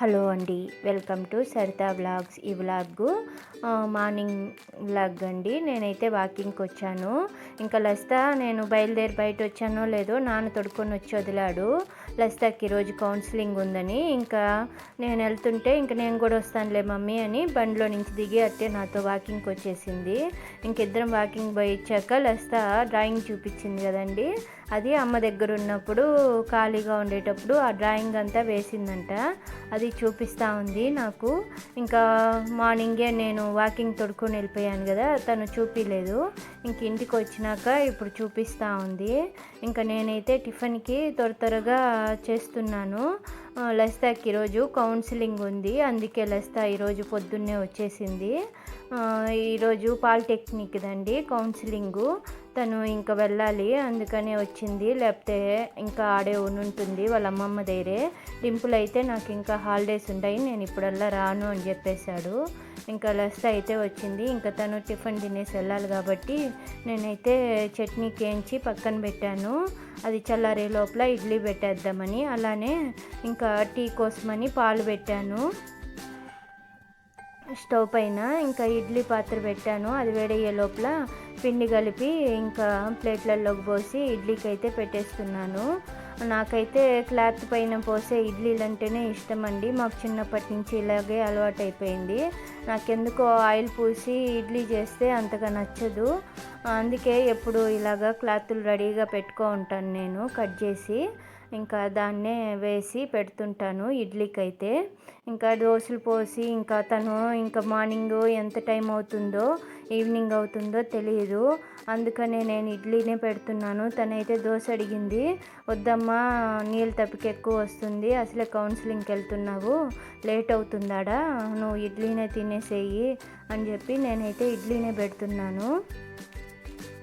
Hello అండి. Welcome to Saritha vlogs ఈ vlog morning vlog అండి. నేనైతే వాకింగ్కి వచ్చాను. ఇంకా లస్తా నేను బయలుదేరి బయట వచ్చానో లేదో నాన్న తొడుక్కొని వచ్చి వదిలాడు. లస్తాకి ఈరోజు కౌన్సిలింగ్ ఉందని. ఇంకా నేను వెళ్తుంటే ఇంకా నేను కూడా వస్తానులే మమ్మీ అని బండిలో నుంచి దిగి అట్టే నాతో వాకింగ్కి వచ్చేసింది. ఇంకిద్దరం వాకింగ్ పోయి ఇచ్చాక లస్తా డ్రాయింగ్ చూపించింది కదండి. అది అమ్మ దగ్గర ఉన్నప్పుడు ఖాళీగా ఉండేటప్పుడు ఆ డ్రాయింగ్ అంతా వేసిందంట. అది చూపిస్తూ ఉంది నాకు. ఇంకా మార్నింగే నేను వాకింగ్ తొడుకొని వెళ్ళిపోయాను కదా తను చూపించలేదు ఇంక ఇంటికి వచ్చినాక ఇప్పుడు చూపిస్తూ ఉంది. ఇంకా నేనైతే టిఫిన్కి త్వర త్వరగా చేస్తున్నాను. లస్తాకి ఈరోజు కౌన్సిలింగ్ ఉంది. అందుకే లస్తా ఈరోజు పొద్దున్నే వచ్చేసింది. ఈరోజు పాలిటెక్నిక్ దండి కౌన్సిలింగు తను ఇంకా వెళ్ళాలి అందుకనే వచ్చింది. లేకపోతే ఇంకా ఆడే ఉంటుంది వాళ్ళ అమ్మమ్మ దగ్గరే. డింపుల్ అయితే నాకు ఇంకా హాలిడేస్ ఉంటాయి నేను ఇప్పుడల్లా రాను అని చెప్పేశాడు. ఇంకా లస్త అయితే వచ్చింది. ఇంకా తను టిఫిన్ తినేసి వెళ్ళాలి కాబట్టి నేనైతే చట్నీ కేంచి పక్కన పెట్టాను. అది చల్లారే లోపల ఇడ్లీ పెట్టేద్దామని అలానే ఇంకా టీ కోసమని పాలు పెట్టాను. స్టవ్ పైన ఇంకా ఇడ్లీ పాత్ర పెట్టాను. అది వేడయ్యే లోపల పిండి కలిపి ఇంకా ప్లేట్లలోకి పోసి ఇడ్లీకి అయితే పెట్టేస్తున్నాను. నాకైతే క్లాత్ పైన పోసే ఇడ్లీలు అంటేనే ఇష్టం అండి మాకు చిన్నప్పటి నుంచి ఇలాగే అలవాటు అయిపోయింది నాకెందుకో ఆయిల్ పూసి ఇడ్లీ చేస్తే అంతగా నచ్చదు. అందుకే ఎప్పుడు ఇలాగా క్లాతులు రెడీగా పెట్టుకో ఉంటాను నేను కట్ చేసి. ఇంకా దాన్నే వేసి పెడుతుంటాను ఇడ్లీకి అయితే ఇంకా దోశలు పోసి ఇంకా తను ఇంకా మార్నింగ్ ఎంత టైం అవుతుందో ఈవినింగ్ అవుతుందో తెలియదు అందుకనే నేను ఇడ్లీనే పెడుతున్నాను. తనైతే దోశ అడిగింది. వద్దమ్మా నీళ్ళు తప్పికి ఎక్కువ వస్తుంది. అసలే కౌన్సిలింగ్కి వెళ్తున్నావు. లేట్ అవుతుందాడా? నువ్వు ఇడ్లీనే తినేసేయి అని చెప్పి నేనైతే ఇడ్లీనే పెడుతున్నాను.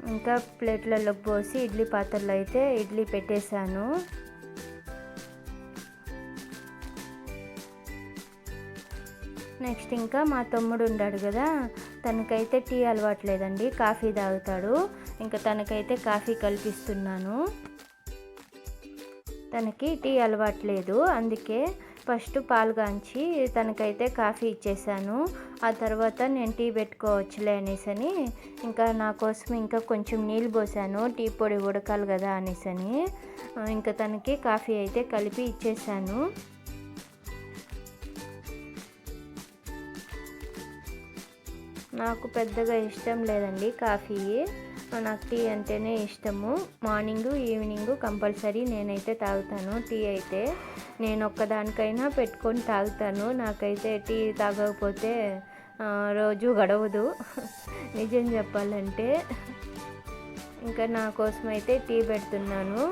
ఇంకా ప్లేట్లలోకి పోసి ఇడ్లీ పాత్రలో అయితే ఇడ్లీ పెట్టేశాను. నెక్స్ట్ ఇంకా మా తమ్ముడు ఉన్నాడు కదా తనకైతే టీ అలవాట్లేదండి కాఫీ తాగుతాడు. ఇంకా తనకైతే కాఫీ కల్పిస్తున్నాను. తనకి టీ అలవాట్లేదు అందుకే ఫస్ట్ పాలు కాంచి తనకైతే కాఫీ ఇచ్చేసాను. ఆ తర్వాత నేను టీ పెట్టుకోవచ్చులే అనేసి అని ఇంకా నా కోసం ఇంకా కొంచెం నీళ్ళు పోసాను టీ పొడి ఉడకాలి కదా అనేసి అని ఇంకా తనకి కాఫీ అయితే కలిపి ఇచ్చేసాను. నాకు పెద్దగా ఇష్టం లేదండి కాఫీ. నాకు టీ అంటేనే ఇష్టము. మార్నింగ్ ఈవినింగ్ కంపల్సరీ నేనైతే తాగుతాను. టీ అయితే నేను ఒక్కదానికైనా పెట్టుకొని తాగుతాను. నాకైతే టీ తాగకపోతే రోజు గడవదు. నిజం చెప్పాలంటే. ఇంకా నా కోసం అయితే టీ పెడుతున్నాను.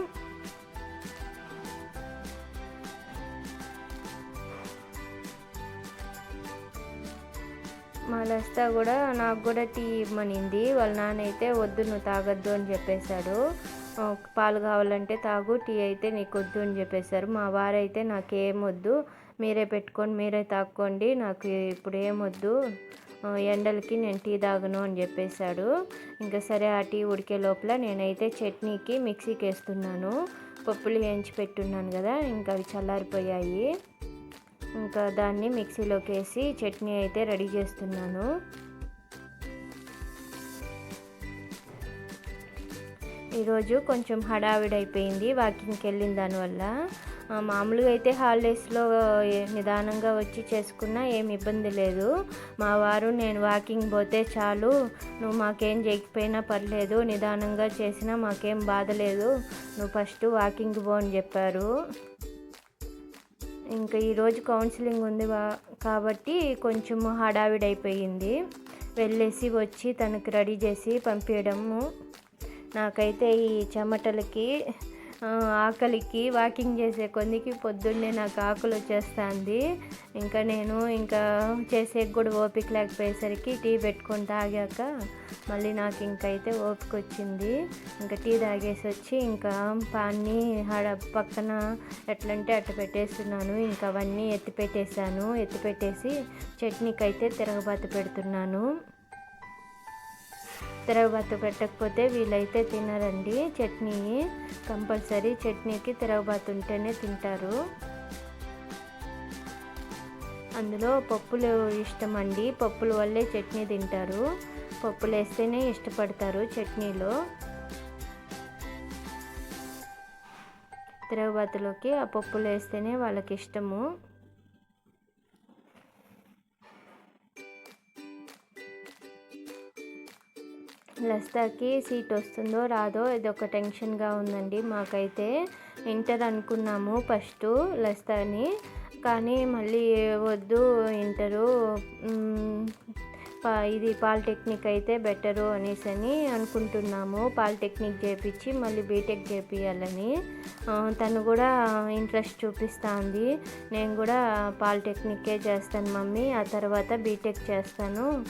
మా కూడా నాకు కూడా టీ ఇవ్వమనింది వాళ్ళ నాన్న అయితే వద్దు నువ్వు తాగొద్దు అని చెప్పేశాడు. పాలు కావాలంటే తాగు టీ అయితే నీకు వద్దు అని చెప్పేశారు. మా వారైతే నాకేం వద్దు మీరే పెట్టుకొని మీరే తాక్కోండి నాకు ఇప్పుడు ఏమొద్దు ఎండలకి నేను టీ తాగను అని చెప్పేశాడు. ఇంకా సరే ఆ టీ ఉడికే లోపల నేనైతే చట్నీకి మిక్సీకి వేస్తున్నాను పప్పులు వేయించి పెట్టున్నాను కదా ఇంకా అవి చల్లారిపోయాయి. ఇంకా దాన్ని మిక్సీలోకి వేసి చట్నీ అయితే రెడీ చేస్తున్నాను. ఈరోజు కొంచెం హడావిడైపోయింది వాకింగ్కి వెళ్ళిన దానివల్ల మామూలుగా అయితే హాలిడేస్లో నిదానంగా వచ్చి చేసుకున్నా ఏమి ఇబ్బంది లేదు. మా వారు నేను వాకింగ్ పోతే చాలు నువ్వు మాకేం చేయకపోయినా పర్లేదు నిదానంగా చేసినా మాకేం బాధ లేదు నువ్వు ఫస్ట్ వాకింగ్ పో అని చెప్పారు. ఇంకా ఈరోజు కౌన్సిలింగ్ ఉంది కాబట్టి కొంచెం హడావిడైపోయింది. వెళ్ళేసి వచ్చి తనకి రెడీ చేసి పంపించడము నాకైతే ఈ చెమటలకి ఆకలికి వాకింగ్ చేసే కొందికి పొద్దున్నే నాకు ఆకలి వచ్చేస్తుంది. ఇంకా నేను ఇంకా చేసే కూడా ఓపిక లేకపోయేసరికి టీ పెట్టుకొని తాగాక మళ్ళీ నాకు ఇంకైతే ఓపిక వచ్చింది ఇంకా టీ తాగేసి వచ్చి ఇంకా పాన్ని ఆడ పక్కన ఎట్లంటే అట్ట పెట్టేస్తున్నాను. ఇంకా అవన్నీ ఎత్తి పెట్టేశాను ఎత్తి పెట్టేసి చట్నీకి అయితే తిరగబాత పెడుతున్నాను. తిరగబాతు పెట్టకపోతే వీళ్ళైతే తినరండి. చట్నీ కంపల్సరీ చట్నీకి తిరగబాతు ఉంటేనే తింటారు. అందులో పప్పులు ఇష్టం అండి పప్పుల వల్లే చట్నీ తింటారు. పప్పులు వేస్తేనే ఇష్టపడతారు చట్నీలో. తిరగబాతలోకి ఆ పప్పులు వేస్తేనే వాళ్ళకి ఇష్టము లస్తాకి సీట్ వస్తుందో రాదో ఇది ఒక టెన్షన్గా ఉందండి మాకైతే. ఇంటర్ అనుకున్నాము ఫస్ట్ లస్తాని కానీ మళ్ళీ వద్దు ఇంటరు. ఇది పాలిటెక్నిక్ అయితే బెటరు అనేసి అని అనుకుంటున్నాము. పాలిటెక్నిక్ చేపించి మళ్ళీ బీటెక్ చేపియాలని. తను కూడా ఇంట్రెస్ట్ చూపిస్తూ ఉంది నేను కూడా పాలిటెక్నికే చేస్తాను మమ్మీ. ఆ తర్వాత బీటెక్ చేస్తాను.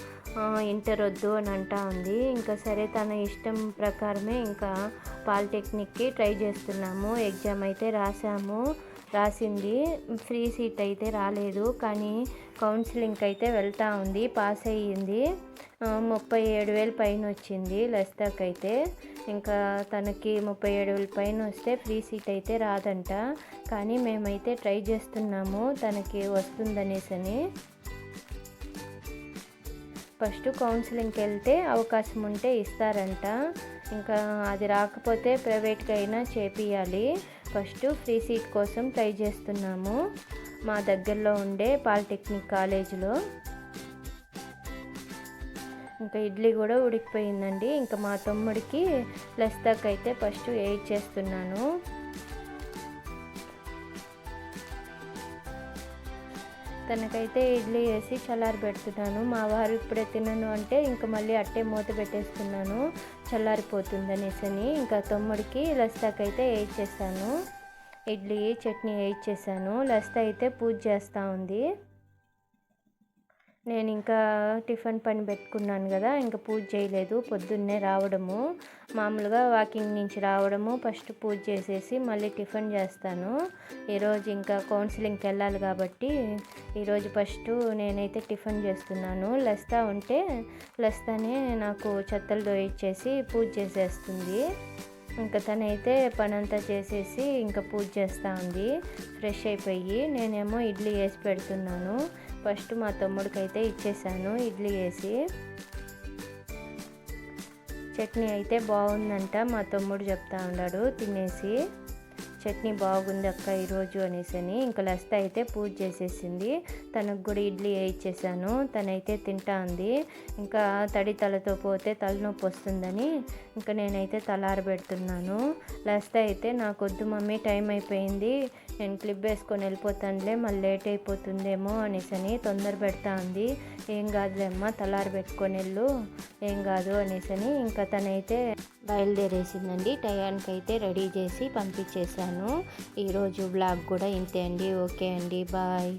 ఇంటర్ వద్దు అని అంటా ఉంది. ఇంకా సరే తన ఇష్టం ప్రకారమే ఇంకా పాలిటెక్నిక్కి ట్రై చేస్తున్నాము. ఎగ్జామ్ అయితే రాసాము రాసింది. ఫ్రీ సీట్ అయితే రాలేదు. కానీ కౌన్సిలింగ్కి అయితే వెళ్తూ ఉంది. పాస్ అయ్యింది. ముప్పై ఏడు వేలు పైన వచ్చింది లస్తాకి అయితే. ఇంకా తనకి ముప్పై ఏడు వేలు పైన వస్తే ఫ్రీ సీట్ అయితే రాదంట. కానీ మేమైతే ట్రై చేస్తున్నాము. తనకి వస్తుందనేసి అని. ఫస్ట్ కౌన్సిలింగ్కి వెళ్తే అవకాశం ఉంటే ఇస్తారంట. ఇంకా అది రాకపోతే ప్రైవేట్గా అయినా చేపియాలి. ఫస్ట్ ఫ్రీ సీట్ కోసం ట్రై చేస్తున్నాము. మా దగ్గరలో ఉండే పాలిటెక్నిక్ కాలేజీలో. ఇంకా ఇడ్లీ కూడా ఉడికిపోయిందండి. ఇంకా మా తమ్ముడికి ప్లస్ దాకా అయితే ఫస్ట్ ఎయిట్ చేస్తున్నాను. తనకైతే ఇడ్లీ వేసి చల్లారి పెడుతున్నాను మా వారు ఇప్పుడే తినను అంటే ఇంకా మళ్ళీ అట్టే మూత పెట్టేస్తున్నాను. చల్లారిపోతుంది అనేసి ఇంకా తమ్ముడికి లస్తాకైతే వేయించేసాను ఇడ్లీ చట్నీ వేయించేసాను లస్తా అయితే పూజ చేస్తూ ఉంది. నేను ఇంకా టిఫిన్ పని పెట్టుకున్నాను కదా ఇంకా పూజ చేయలేదు. పొద్దున్నే రావడము మామూలుగా వాకింగ్ నుంచి రావడము ఫస్ట్ పూజ చేసేసి మళ్ళీ టిఫిన్ చేస్తాను. ఈరోజు ఇంకా కౌన్సిలింగ్కి వెళ్ళాలి కాబట్టి ఈరోజు ఫస్ట్ నేనైతే టిఫిన్ చేస్తున్నాను. లస్తా ఉంటే లస్తానే నాకు చెత్తలు దోయిచ్చేసి పూజ చేసేస్తుంది. ఇంకా తనైతే పని అంతా చేసేసి ఇంకా పూజ చేస్తూ ఉంది. ఫ్రెష్ అయిపోయి నేనేమో ఇడ్లీ వేసి పెడుతున్నాను. ఫస్ట్ మా తమ్ముడికి అయితే ఇచ్చేసాను ఇడ్లీ వేసి. చట్నీ అయితే బాగుందంట మా తమ్ముడు చెప్తా ఉన్నాడు తినేసి. చట్నీ బాగుంది అక్క ఈరోజు అనేసి అని ఇంకా లస్త అయితే పూజ చేసేసింది. తనకు కూడా ఇడ్లీ వేయించేసాను తనైతే తింటా ఉంది ఇంకా తడి తలతో పోతే తలనొప్పి వస్తుందని ఇంకా నేనైతే తలారబెడుతున్నాను లస్త అయితే నాకు వద్దు మమ్మీ టైం అయిపోయింది. నేను క్లిప్ వేసుకొని వెళ్ళిపోతానులే మళ్ళీ లేట్ అయిపోతుందేమో అనేసి అని తొందర పెడతా ఉంది ఏం కాదులే అమ్మ తలారు పెట్టుకొని వెళ్ళు. ఏం కాదు అనేసి అని ఇంకా తనైతే బయలుదేరేసిందండి. టయానికి అయితే రెడీ చేసి పంపించేశాను. ఈరోజు బ్లాగ్ కూడా ఇంతే అండి. ఓకే అండి. బాయ్.